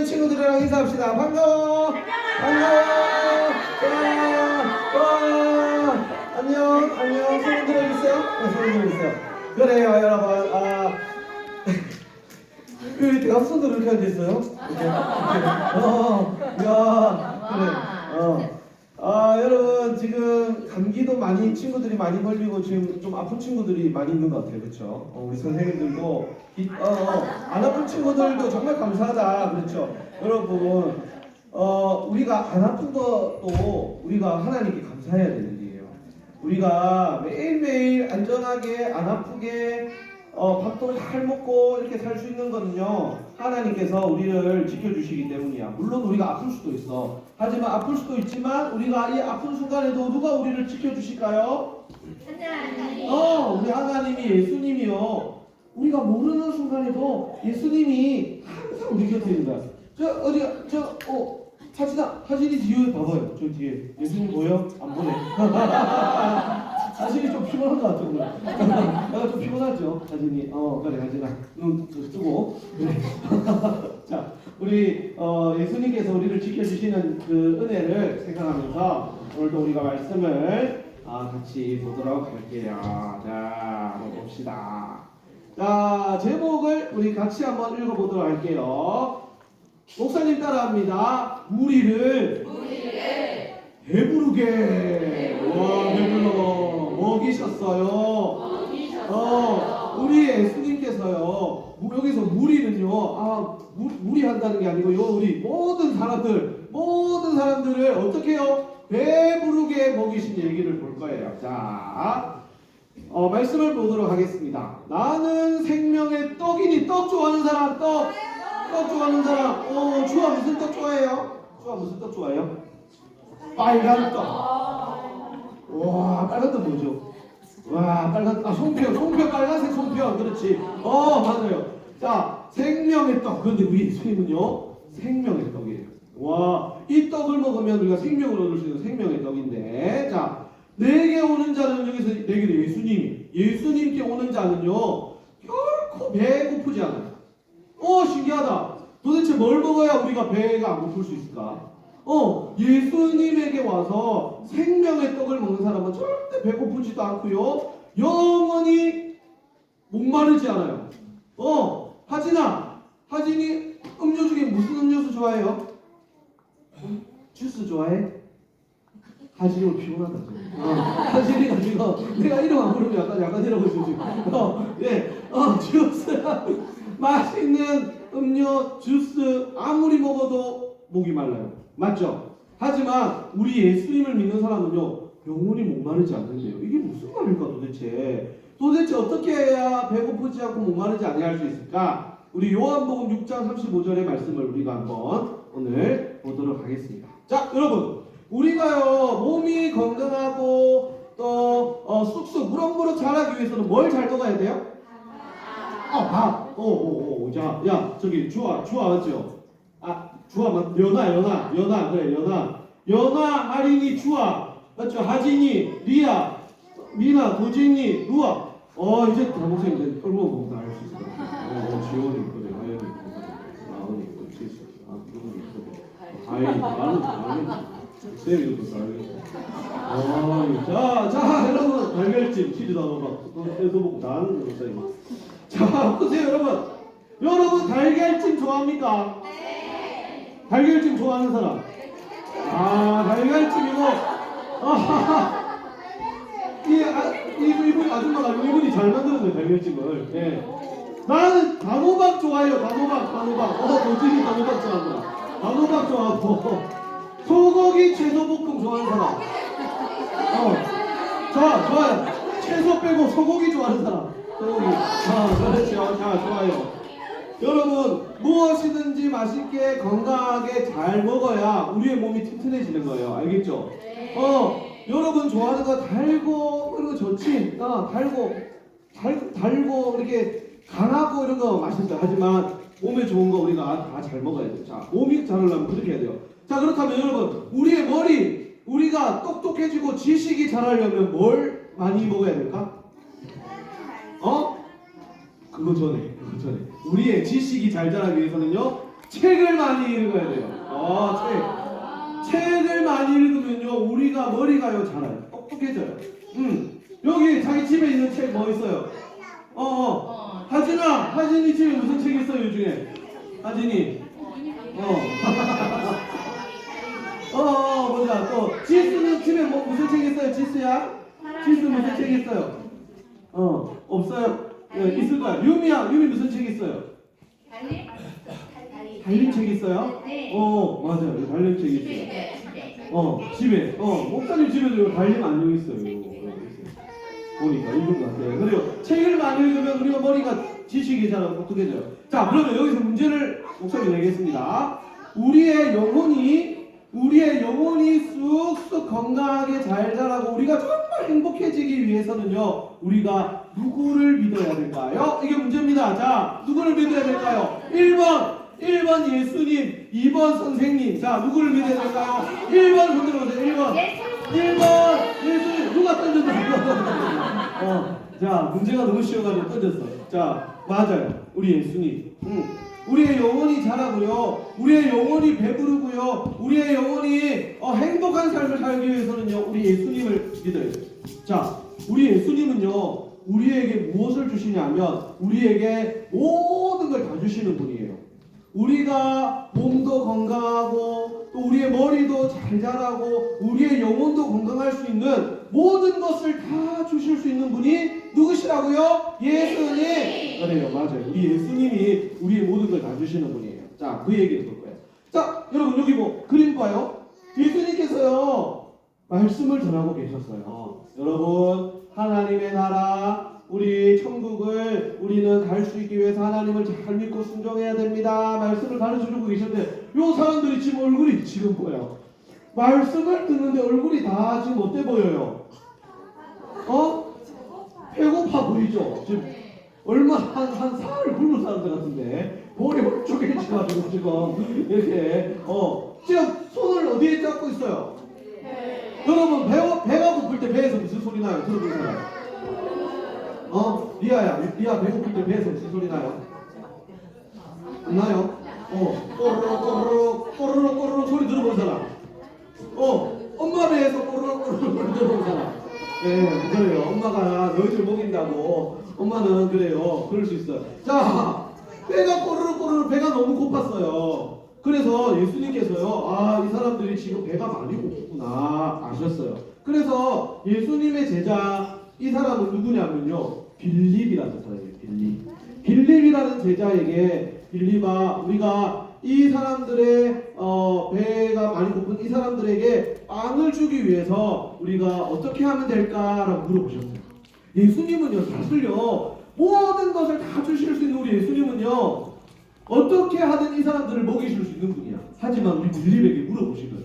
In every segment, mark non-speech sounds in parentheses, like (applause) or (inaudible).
있는 친구들이랑 인사합시다. 반가워. 반가워. 자, 와. 안녕. 안녕. 손 들어 주세요. 네, 손 들어 주세요. 그래요, 여러분. 아. (laughs) 그 대학 손으로 이렇게 앉아 있어요? 이렇게. (laughs) 어, 야, 그래. 어. 아, 여러분, 지금 감기도 많이, 친구들이 많이 걸리고, 지금 좀 아픈 친구들이 많이 있는 것 같아요. 그쵸? 어, 우리 선생님들도, 이- 어, 어, 안 아픈 친구들도 정말 감사하다. 그렇죠? 여러분, 어, 우리가 안 아픈 것도 우리가 하나님께 감사해야 되는 일이에요. 우리가 매일매일 안전하게, 안 아프게, 어, 밥도 잘 먹고 이렇게 살 수 있는 거는요 하나님께서 우리를 지켜주시기 때문이야. 물론 우리가 아플 수도 있어. 하지만 아플 수도 있지만 우리가 이 아픈 순간에도 누가 우리를 지켜주실까요? 어 우리 하나님이 예수님이요. 우리가 모르는 순간에도 예수님이 항상 우리 곁에 거야. 저 어디가 저어 사진아 사진이 뒤에 봐봐요. 저 뒤에. 예수님 보여? 안 보네 (laughs) 사진이 좀 피곤한 것 같아 오늘. (laughs) 내가 좀 피곤하죠 사진이. 어 그래 사진아 눈 뜨고. (laughs) 자 우리 어, 예수님께서 우리를 지켜주시는 그 은혜를 생각하면서 오늘도 우리가 말씀을 아, 같이 보도록 할게요. 자 한번 봅시다. 자 제목을 우리 같이 한번 읽어보도록 할게요. 목사님 따라합니다. 우리를 배부르게. 와 배불러 먹이셨어요. 어, 우리 예수님께서요 무- 여기서 무리는요 아 무, 무리한다는 게 아니고요 우리 모든 사람들 모든 사람들을 어떻게 해요? 배부르게 먹이신 얘기를 볼 거예요. 자 어, 말씀을 보도록 하겠습니다. 나는 생명의 떡이니 떡 좋아하는 사람 떡. 떡 좋아하는 사람. 어 주아 무슨 떡 좋아해요? 주아 무슨 떡 좋아해요? 빨간 떡 와 빨간 떡 뭐죠? 와 빨간 아 송편 송편 빨간색 송편. 그렇지. 어 맞아요. 자 생명의 떡. 그런데 우리 예수님은요? 생명의 떡이에요. 와이 떡을 먹으면 우리가 생명을 얻을 수 있는 생명의 떡인데. 자 내게 오는 자는 여기서 내게 예수님이. 예수님께 오는 자는요 결코 배고프지 않아요. 어 신기하다. 도대체 뭘 먹어야 우리가 배가 안 고플 수 있을까 어, 예수님에게 와서 생명의 떡을 먹는 사람은 절대 배고프지도 않고요. 영원히 목마르지 않아요. 어, 하진아, 하진이 음료 중에 무슨 음료수 좋아해요? 음, 주스 좋아해? 하진이 오늘 피곤하다. 어, 하진이 가 지금 내가 이름 안 부르면 약간 약간 이러고 있어 지금. 어, 예, 어, 주스 맛있는 음료, 주스 아무리 먹어도 목이 말라요. 맞죠? 하지만 우리 예수님을 믿는 사람은요 영원히 목마르지 않는데요. 이게 무슨 말일까 도대체? 도대체 어떻게 해야 배고프지 않고 목마르지 아니할 수 있을까? 우리 요한복음 6장 35절의 말씀을 우리가 한번 오늘 보도록 하겠습니다. 자, 여러분, 우리가요 몸이 건강하고 또 어, 쑥쑥 무럭무럭 자라기 위해서는 뭘 잘 먹어야 돼요? 아, 밥. 오, 오, 오. 자, 야, 저기 주아, 주아 맞죠? 아, 주아 맞, 연아, 연아, 연아, 그래, 연아. 연아, 하린이, 주아, 맞죠? 하진이, 리아, 미나, 도진이, 루아. 어, 이제 동생 이제 얼마 보고 다알 수 있을 것 같아. 어, 어, 지원이 있거든, 하연이 있거든, 나은이 있거든, 지수, 아, 누구 있거든. 아이, 나는, 나는, 쌤이 또 알겠어. 어, 자, 자, 여러분, 달걀찜, 치즈 해소복 다 하는 거 쌤이. 자, 보세요, 여러분. 여러분, 달걀찜 좋아합니까? 달걀찜 좋아하는 사람? 아, 달걀찜 이거. 아, 이, 아, 이, 이분 아줌마가 이분이 잘 만들었네, 달걀찜을. 예. 나는 단호박 좋아해요, 단호박, 단호박. 어, 도진이 단호박 좋아한다. 단호박 좋아하고. 소고기 채소볶음 좋아하는 사람. 어. 자, 좋아요. 채소 빼고 소고기 좋아하는 사람. 소고기. 자, 그렇죠. 자, 좋아요. 여러분 무엇이든지 맛있게 건강하게 잘 먹어야 우리의 몸이 튼튼해지는 거예요. 알겠죠? 어 여러분 좋아하는 거 달고 거 좋지. 어 달고 달 달고 이렇게 강하고 이런 거 맛있어요. 하지만 몸에 좋은 거 우리가 다 잘 먹어야 돼요. 자 몸이 자라려면 그렇게 해야 돼요. 자 그렇다면 여러분 우리의 머리 우리가 똑똑해지고 지식이 자라려면 뭘 많이 먹어야 될까? 어? 그거 전에, 그거 전에. 우리의 지식이 잘 자라기 위해서는요, 책을 많이 읽어야 돼요. 어, 책. 책을 많이 읽으면요, 우리가 머리가요 자라요. 똑똑해져요. 음, 여기 자기 집에 있는 책 뭐 있어요? 어, 어. 하진아, 하진이 집에 무슨 책 있어요, 요 중에? 하진이. (laughs) 어. 어, 어, 보자. 또, 지수는 집에 뭐, 무슨 책 있어요, 지수야? 지수 무슨 책 있어요? 어, 없어요? 네, 있을 거야. 유미야, 유미 무슨 책 있어요? 달리? 달린 책 있어요? 네. 어, 맞아요. 달린 책 있어요. 네. 어, 집에. 어, 목사님 집에도 달림 안녕 있어요. 어. 보니까 읽은 것 같아요. 그리고 책을 많이 읽으면 우리가 머리가 지식이 잘 똑똑해져요. 자, 그러면 여기서 문제를 목사님 내겠습니다. 우리의 영혼이 우리의 영혼이 쑥쑥 건강하게 잘 자라고 우리가 정말 행복해지기 위해서는요, 우리가 누구를 믿어야 될까요? 이게 문제입니다. 자, 누구를 믿어야 될까요? 1번, 1번 예수님, 2번 선생님. 자, 누구를 믿어야 될까요? 1번 흔들어보세요. 1번. 1번 예수님 누가 던졌나? (laughs) 어, 자 문제가 너무 쉬워가지고 던졌어. 자 맞아요. 우리 예수님. 응. 우리의 영혼이 자라고요. 우리의 영혼이 배부르고요. 우리의 영혼이 어, 행복한 삶을 살기 위해서는요. 우리 예수님을 믿어야 돼요. 자, 우리 예수님은요. 우리에게 무엇을 주시냐면 우리에게 모든 걸 다 주시는 분이에요. 우리가 몸도 건강하고 또 우리의 머리도 잘 자라고 우리의 영혼도 건강할 수 있는 모든 것을 다 주실 수 있는 분이 누구시라고요? 예수님. 그래요, 맞아요. 우리 예수님이 우리의 모든 걸 다 주시는 분이에요. 자, 그 얘기를 볼 거예요. 자, 여러분 여기 뭐 그림 봐요. 예수님께서요 말씀을 전하고 계셨어요. 여러분 하나님의 나라 우리 천국을 우리는 갈 수 있기 위해서 하나님을 잘 믿고 순종해야 됩니다. 말씀을 가르쳐 주고 계셨는데 요 사람들이 지금 얼굴이 지금 보여. 말씀을 듣는데 얼굴이 다 지금 어때 보여요? 어? 배고파 보이죠? 지금 얼마 한한 사흘 굶은 사람들 같은데 머리 홀쭉해져가지고 지금 이렇게 어 지금 손을 어디에 잡고 있어요? 여러분 배 배가 고플 때 배에서 무슨 소리 나요? 들어본 사람? 어 리아야 리아 배 고플 때 배에서 무슨 소리 나요? 안 나요? 어 꼬르륵 꼬르륵 꼬르륵 꼬르륵 소리 사람? 어 엄마 배에서 꼬르륵 꼬르륵 들어본 사람? 예, 그래요. 엄마가 너희들 먹인다고. 엄마는 그래요. 그럴 수 있어요. 자, 배가 꼬르륵 꼬르륵 배가 너무 고팠어요. 그래서 예수님께서요, 아, 이 사람들이 지금 배가 많이 고프구나 아셨어요. 그래서 예수님의 제자, 이 사람은 누구냐면요, 빌립이라는 사람이에요, 빌립. 빌립이라는 제자에게 빌립아, 우리가 이 사람들의 어, 배가 많이 고픈 이 사람들에게 빵을 주기 위해서 우리가 어떻게 하면 될까라고 물어보셨어요. 예수님은요 사실요 모든 것을 다 주실 수 있는 우리 예수님은요 어떻게 하든 이 사람들을 먹이실 수 있는 분이야. 하지만 우리 빌립에게 물어보신 거예요.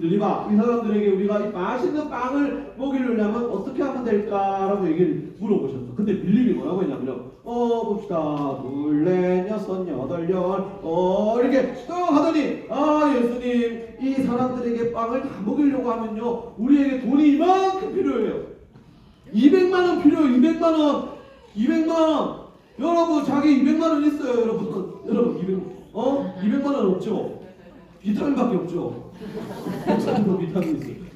빌립아, 이 사람들에게 우리가 이 맛있는 빵을 먹이려면 어떻게 하면 될까라고 얘기를 물어보셨어. 근데 빌립이 뭐라고 했냐면요. 어, 봅시다. 둘, 넷, 여섯, 여덟, 열. 어, 이렇게 쭉 하더니, 아, 예수님, 이 사람들에게 빵을 다 먹이려고 하면요. 우리에게 돈이 이만큼 필요해요. 200만 원 필요해요. 200만 원. 200만 원. 여러분, 자기 200만 원 있어요, 여러분. 여러분, 200, 어? 200만 원 없죠? 비타민밖에 없죠? 목사님도 비타민 있어요.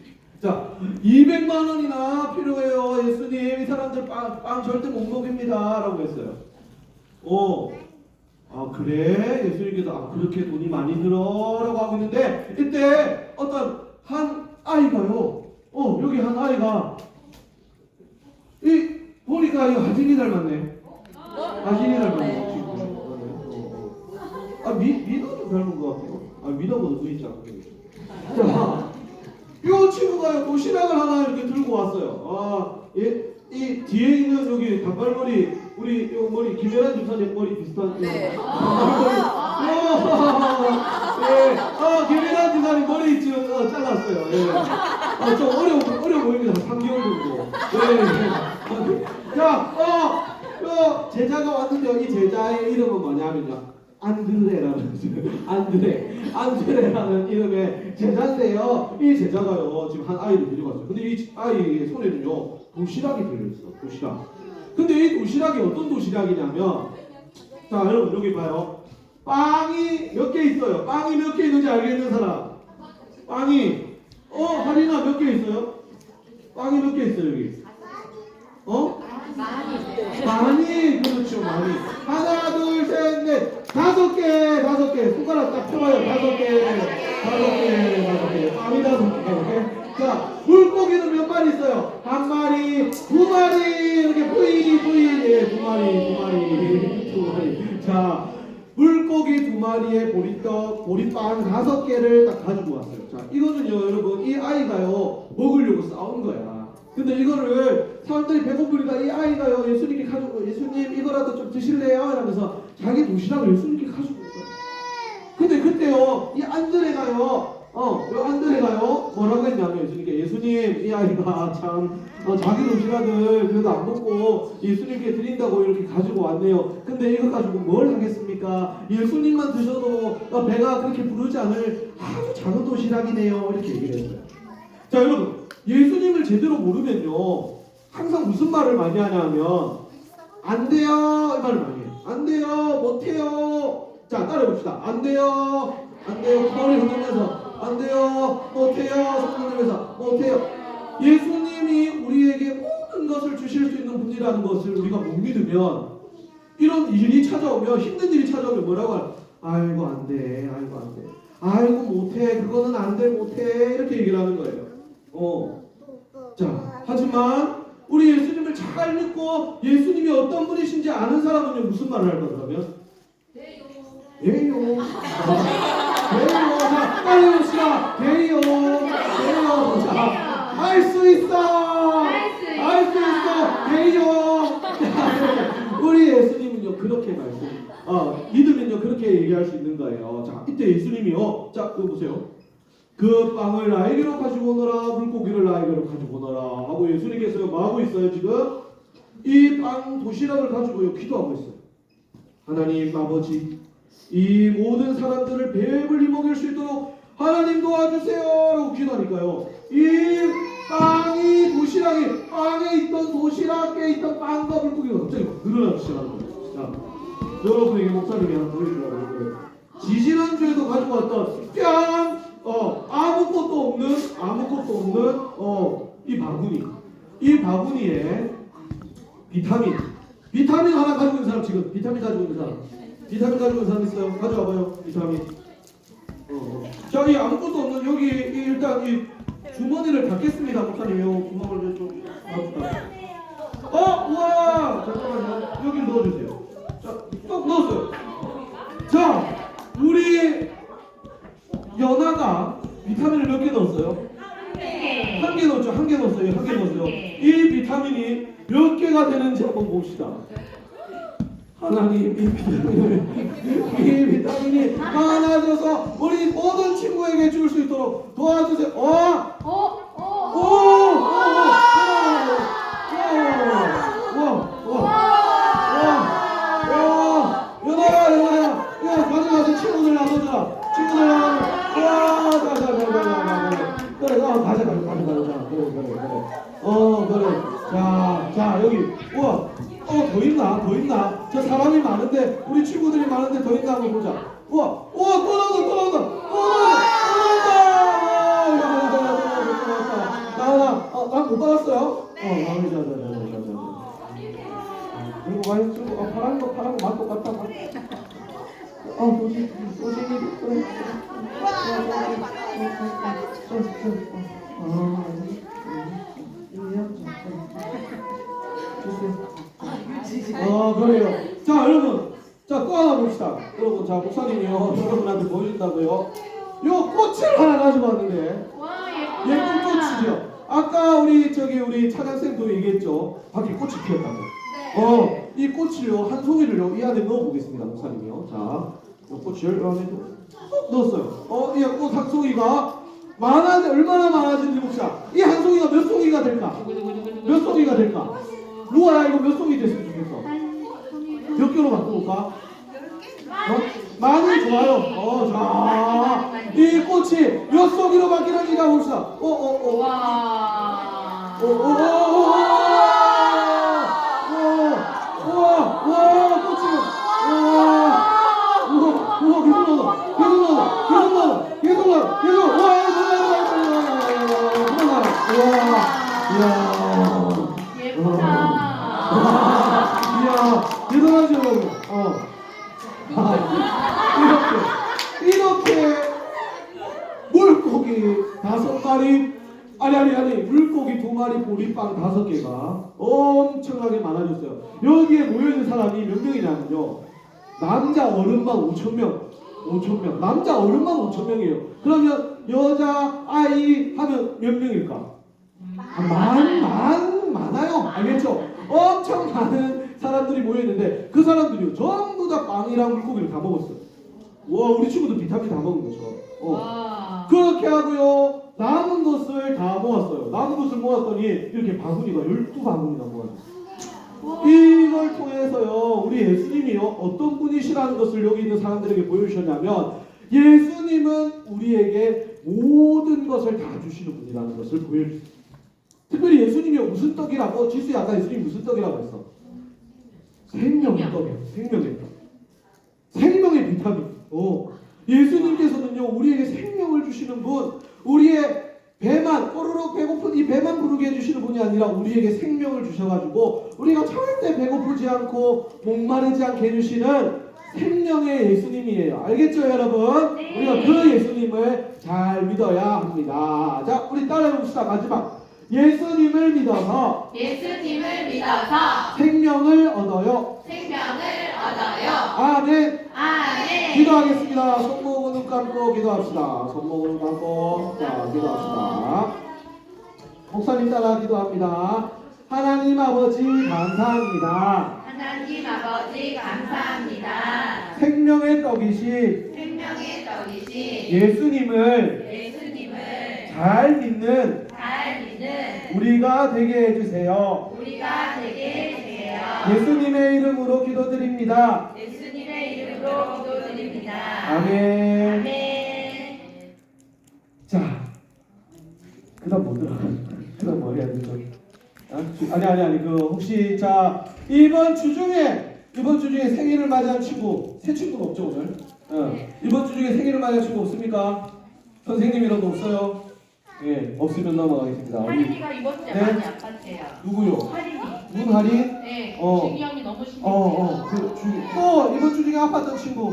자, 200만 원이나 필요해요, 예수님. 이 사람들 빵, 빵 절대 못 먹입니다. 라고 했어요. 어, 아, 그래? 예수님께서, 아, 그렇게 돈이 많이 들어? 라고 하고 있는데, 이때 어떤 한 아이가요, 어, 여기 한 아이가, 이, 보니까 이 하진이 닮았네. 하진이 닮았네. 지금. 어, 어. 아, 미, 미나도 닮은 것 같아요. 아, 미나보다 더 있지 않거든요. 자, 이 친구가 도시락을 하나 이렇게 들고 왔어요. 아, 예, 이 뒤에 있는 여기 단발머리, 우리 요 머리 김연아 집사님 머리 비슷한. 네. 어, 예, 아, 김연아 집사님 머리 지금 어, 잘랐어요. 예. 아, 좀 어려워, 어려워 보입니다. 3개월 정도. 예. 자, 어, 어, 제자가 왔는데 이 제자의 이름은 뭐냐면요. 안드레라는 안드레 안드레라는 이름의 제자인데요. 이 제자가요 지금 한 아이를 데리고 왔어요. 근데 이 아이의 손에는요 도시락이 들려 있어. 도시락. 근데 이 도시락이 어떤 도시락이냐면 자 여러분 여기 봐요. 빵이 몇 개 있어요? 빵이 몇 개 있는지 알겠는 사람? 빵이 어 하리나 몇개 있어요? 빵이 몇 개 있어요 여기? 어? 많이 그렇죠 많이 하나 둘 셋 넷. 다섯 개 다섯 개. 손가락 딱 펴봐요. 다섯 개 다섯 개 다섯 개 빵이 다섯 개 오케이 자 물고기는 몇 마리 있어요? 한 마리 두 마리. 이렇게 뿌이 뿌이. 예두 마리 두 마리. 두 마리. 자 물고기 두 마리에 보리떡 보리빵 다섯 개를 딱 가지고 왔어요. 자 이거는요 여러분 이 아이가요 먹으려고 싸운 거야 근데 이거를 사람들이 배고프니까 이 아이가요 예수님께 가지고 예수님 이거라도 좀 드실래요? 이러면서 자기 도시락을 예수님께 가지고 온 거예요. 근데 그때요 이 안드레가요 어이 안드레가요 뭐라고 했냐면 예수님께 예수님 이 아이가 참 어, 자기 도시락을 그래도 안 먹고 예수님께 드린다고 이렇게 가지고 왔네요. 근데 이거 가지고 뭘 하겠습니까? 예수님만 드셔도 어, 배가 그렇게 부르지 않을 아주 작은 도시락이네요. 이렇게 얘기를 했어요. 자 여러분 예수님을 제대로 모르면요 항상 무슨 말을 많이 하냐면 안 돼요! 이 말을 많이 해요. 안 돼요! 못해요! 자 따라해 봅시다. 안 돼요! 안 돼요! 머리 흔들면서 안 돼요! 못해요! 손 흔들면서 못해요! 예수님이 우리에게 모든 것을 주실 수 있는 분이라는 것을 우리가 못 믿으면 이런 일이 찾아오면 힘든 일이 찾아오면 뭐라고 할 아이고 안돼. 아이고 안돼. 아이고 못해. 그거는 안 돼. 못해. 이렇게 얘기를 하는 거예요 어. 자, 하지만 우리 예수님을 잘 믿고 예수님이 어떤 분이신지 아는 사람은요 무슨 말을 할까 그러면? 예요. 예요. 자, 빨리 봅시다. 예요. 예요. 자, 할 수 있어. 할 수 있어. 예요. 자, 우리 예수님은요 그렇게 말씀. 어, 믿으면요 그렇게 얘기할 수 있는 거예요. 자, 이때 예수님이요. 자, 이거 보세요. 그 빵을 나에게로 가지고 오너라 물고기를 나에게로 가지고 오너라 하고 예수님께서 뭐 하고 있어요 지금. 이 빵 도시락을 가지고요 기도하고 있어요. 하나님 아버지 이 모든 사람들을 배불리 먹일 수 있도록 하나님 도와주세요 라고 기도하니까요. 이 빵이 도시락이 빵에 있던 도시락에 있던 빵과 물고기가 갑자기 막 늘어나기 시작하는 거예요 자 여러분에게 목사님이 하나 보여주려고 했는데 지지난주에도 가지고 왔던 뿅 어, 아무것도 없는 아무것도 없는 어, 이 바구니. 이 바구니에 비타민. 비타민 하나 가지고 있는 사람 지금. 비타민 가지고 있는 사람. 비타민 가지고 있는 사람 있어요? 가져와봐요 비타민. 어, 어. 자, 이 아무것도 없는 여기 이 일단 이 주머니를 닫겠습니다 목사님요 주머니를 좀 닫을까요? 어, 우와! 잠깐만요. 여기 넣어주세요. 자또 넣었어요. 자 우리 연아가 비타민을 몇 개 넣었어요? 한 개 넣었죠. 한 개 넣었어요. 한 개 넣었어요. 이 비타민이 몇 개가 되는지 한번 봅시다. 하나님 이 비타민을 이 비타민이 많아져서 우리 모든 친구에게 줄 수 있도록 도와주세요. 어? 오! 오! 오! 오! 오! 오! 와! 연아야, 연아야, 야 가져가서 친구들 나눠줘라. 친구들 나눠. 와, 자, 자, 자, 자, 자, 자, 그래, 어, 가자, 가자, 가자, 가자, 그래, 그래, 그래. 어, 그래. 자, 자, 여기, 우와, 어, 더 있나, 더 있나? 저 사람이 많은데, 우리 친구들이 많은데 더 있나 한번 보자. 우와, 우와, 또 나온다, 또 나온다, 또 나온다, 또 나온다. 나나, 어, 난못 받았어요. 어, 나오자, 자, 자, 자, 자, 자. 이거 많이 쓰고 어, 파란 거 파란 거 맛도 같다 맛. 어 도시 도시 그래. 어 자 목사님이요 여러분한테 보여준다고요. 요 꽃을 하나 가지고 왔는데 예쁜 꽃이죠. 아까 우리 저기 우리 차장쌤도 얘기했죠. 밖에 꽃이 피었다고. 어, 이 꽃을요 한 송이를요 이 안에 넣어 보겠습니다, 목사님이요. 자, 이 꽃을 이 안에 쏙 넣었어요. 어, 이 꽃 한 송이가 많아 얼마나 많아진지 봅시다. 이 한 송이가 몇 송이가 될까? 몇 송이가 될까? 루아야 이거 몇 송이 됐으면 좋겠어? 몇 개로 바꿔볼까? 어? 많이 좋아요. 어, 자, 이 꽃이 몇 송이로 바뀌는지 가 봅시다. 어, 어, 어. 와. 오, 오, 오, 오, 5천 명. 남자 어른만 5천 명이에요. 그러면 여자 아이 하면 몇 명일까? 아, 많, 많, 많아요. 알겠죠? 엄청 많은 사람들이 모여있는데 그 사람들이 전부 다 빵이랑 물고기를 다 먹었어요. 와, 우리 친구들 비타민 다 먹은 거죠. 어. 와. 그렇게 하고요. 남은 것을 다 모았어요. 남은 것을 모았더니 이렇게 바구니가 12바구니가 모았어요. 이걸 통해서요. 우리 예수님이요. 어떤 분이시라는 것을 여기 있는 사람들에게 보여주셨냐면 예수님은 우리에게 모든 것을 다 주시는 분이라는 것을 보여주셨어요. 특별히 예수님이 무슨 떡이라고? 지수야 아까 예수님이 무슨 떡이라고 했어? 생명의 떡이에요. 생명의 떡. 생명의 비타민. 어. 예수님께서는요 우리에게 생명을 주시는 분, 우리의 배만 꼬르륵 배고픈 이 배만 부르게 해주시는 분이 아니라 우리에게 생명을 주셔가지고 우리가 절대 배고프지 않고 목마르지 않게 해주시는 생명의 예수님이에요. 알겠죠, 여러분? 네. 우리가 그 예수님을 잘 믿어야 합니다. 자, 우리 따라해봅시다. 마지막. 예수님을 믿어서 예수님을 믿어서 생명을 얻어요. 생명을 얻어요. 아멘. 아멘. 기도하겠습니다. 손목은 눈 감고 기도합시다. 손목은 눈 감고 자 기도합시다. 목사님 따라 기도합니다. 하나님 아버지 감사합니다. 하나님 아버지 감사합니다. 생명의 떡이신 생명의 떡이신 예수님을 예수님을 잘 믿는 잘 믿는 우리가 되게 해주세요. 우리가 되게 되세요. 예수님의 이름으로 기도드립니다. 예수님의 이름으로 기도드립니다. 아멘. 아멘. 자, 그다음 뭐 들어가? 그다음 뭐 해야 되죠? 아, 주- 아니 아니 아니 그 혹시 자 이번 주 중에 이번 주 중에 생일을 맞이한 친구 새 친구는 없죠 오늘? 어. 이번 주 중에 생일을 맞이한 친구 없습니까? 선생님이라도 없어요? 예 없으면 넘어가겠습니다. 우리 할인이가 이번 주에 네. 많이 아팠대요. 누구요? 할인이. 누군 할인? 네. 어. 진이 형이 너무 심했대요. 어어그또 이번 주 중에 아팠던 친구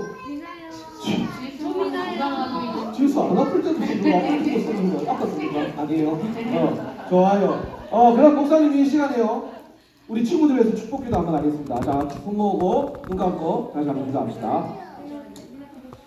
소민아 건강하고 지수 안 아플 때도 지금 아플 때도 쓰는 거 아팠습니까? 아니에요. 어 좋아요. 어 그럼 목사님 이 시간에요. 우리 친구들 위해서 축복기도 한번 하겠습니다. 자, 손 모으고 눈 감고 다시 한번 기도합시다.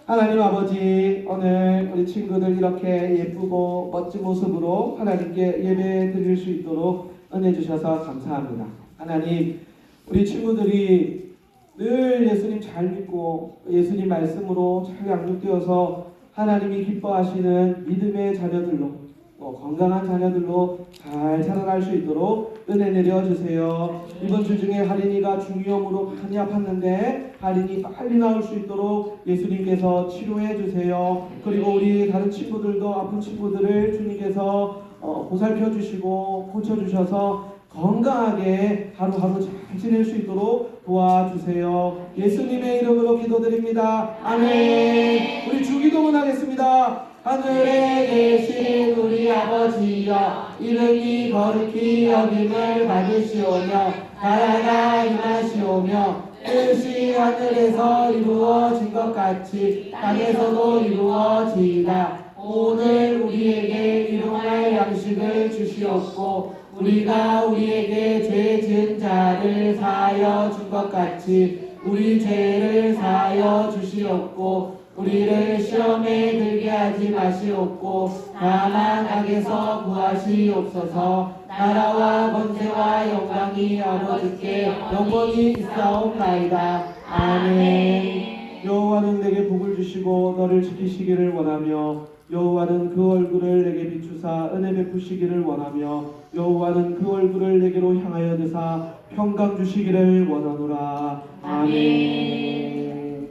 하나님 아버지 오늘 우리 친구들 이렇게 예쁘고 멋진 모습으로 하나님께 예배 드릴 수 있도록 은혜 주셔서 감사합니다. 하나님 우리 친구들이 늘 예수님 잘 믿고 예수님 말씀으로 잘 양육되어서 하나님이 기뻐하시는 믿음의 자녀들로 어, 건강한 자녀들로 잘 자라날 수 있도록 은혜 내려주세요. 이번 주 중에 할인이가 중이염으로 많이 아팠는데 할인이 빨리 나을 수 있도록 예수님께서 치료해 주세요. 그리고 우리 다른 친구들도 아픈 친구들을 주님께서 어, 보살펴 주시고 고쳐 주셔서 건강하게 하루하루 잘 지낼 수 있도록 도와주세요. 예수님의 이름으로 기도드립니다. 아멘. 우리 주기도문 하겠습니다. 하늘에 계신 우리 아버지여 이름이 거룩히 여김을 받으시오며 나라가 임하시오며 뜻이 하늘에서 이루어진 것 같이 땅에서도 이루어지이다. 오늘 우리에게 일용할 양식을 주시옵고 우리가 우리에게 죄 지은 자를 사하여 준 것 같이 우리 죄를 사하여 주시옵고 우리를 시험에 들게 하지 마시옵고 다만 악에서 구하시옵소서. 나라와 권세와 영광이 아버지께 영원히 있사옵나이다. 아멘. 여호와는 내게 복을 주시고 너를 지키시기를 원하며 여호와는 그 얼굴을 내게 비추사 은혜 베푸시기를 원하며 여호와는 그 얼굴을 내게로 향하여 드사 평강 주시기를 원하노라. 아멘.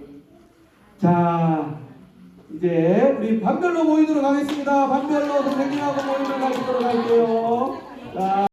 자 이제 우리 반별로 모이도록 하겠습니다. 반별로 선생님하고 모임을 가지도록 할게요. 자